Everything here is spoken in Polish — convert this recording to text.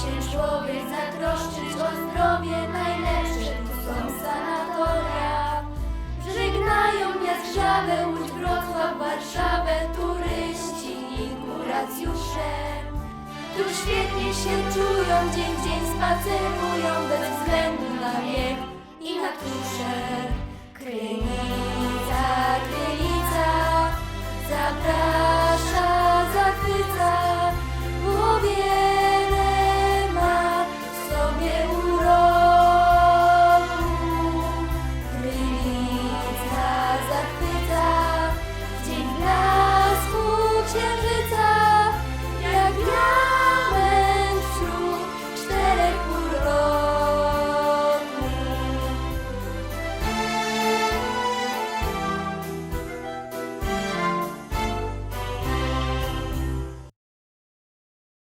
się człowiek zatroszczyć o zdrowie najlepsze, tu są sanatoria. Żegnają Jastrzawę, Łódź, Wrocław, Warszawę, turyści i kuracjusze. Tu świetnie się czują, dzień w dzień spacerują,